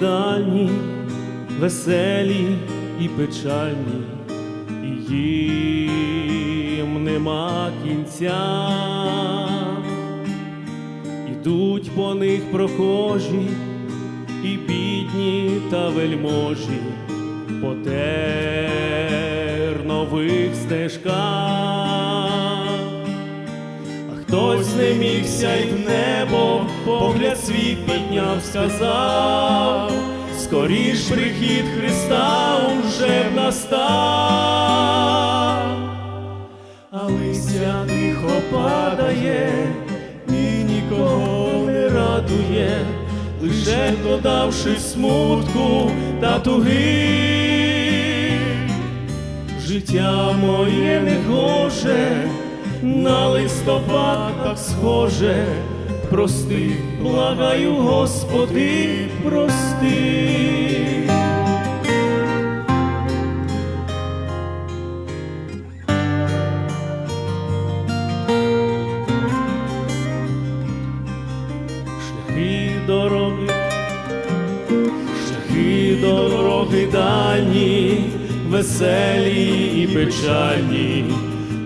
дальні, веселі і печальні, і їм нема кінця. Ідуть по них прохожі, і бідні та вельможі по тернових стежках. А хтось не мігся й в небо, погляд свій підняв, сказав, скоріш прихід Христа уже б настав, а листя тихо падає і нікого не радує, лише додавши смутку та туги. Життя моє не гоже, на листопад так схоже, прости, благаю, Господи, прости. Шляхи дороги, шляхи дороги дальні, веселі і печальні,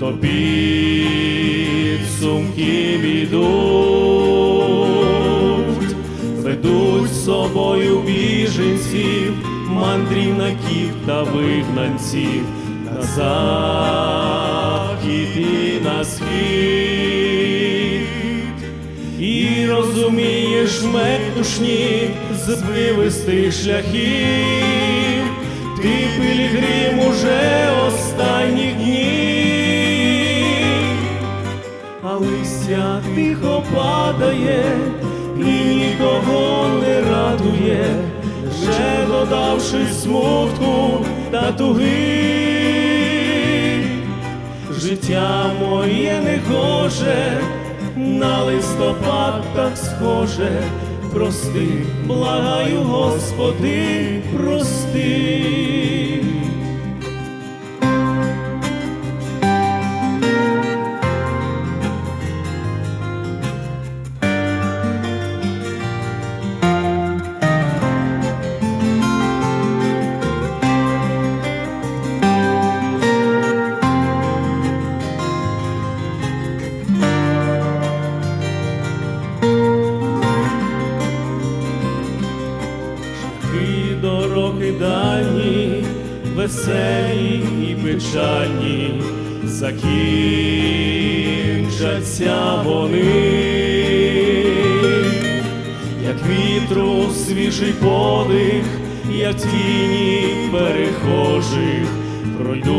то підсумки ідуть, ведуть з собою біженців, мандрівників та вигнанців. На захід і на схід. І розумієш метушні звивести шляхів, ти пілігрим уже останніх днів, листя тихо падає і нікого не радує, вже додавши смутку та туги. Життя моє не гоже, на листопад так схоже, прости, благаю, Господи, прости. Веселі і печальні, закінчаться вони, як вітру свіжий подих, як тіні перехожих, пройдуть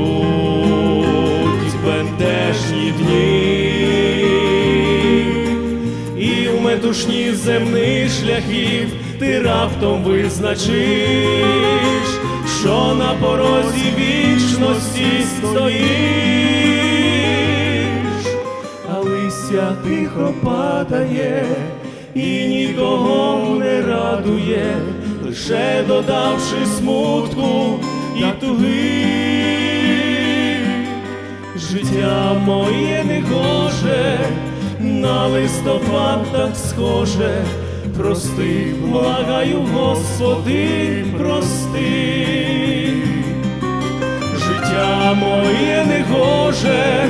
бентежні дні. І в метушні земних шляхів ти раптом визначиш, що на порозі вічності стоїш, а листя тихо падає і нікого не радує, лише додавши смутку і туги. Життя моє не гоже, на листопад так схоже, прости, благаю, Господи, прости. Життя моє не гоже,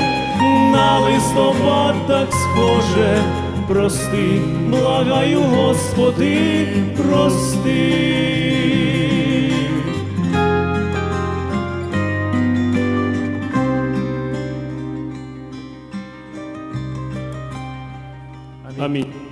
на листопад так схоже, прости, благаю, Господи, прости. Амінь.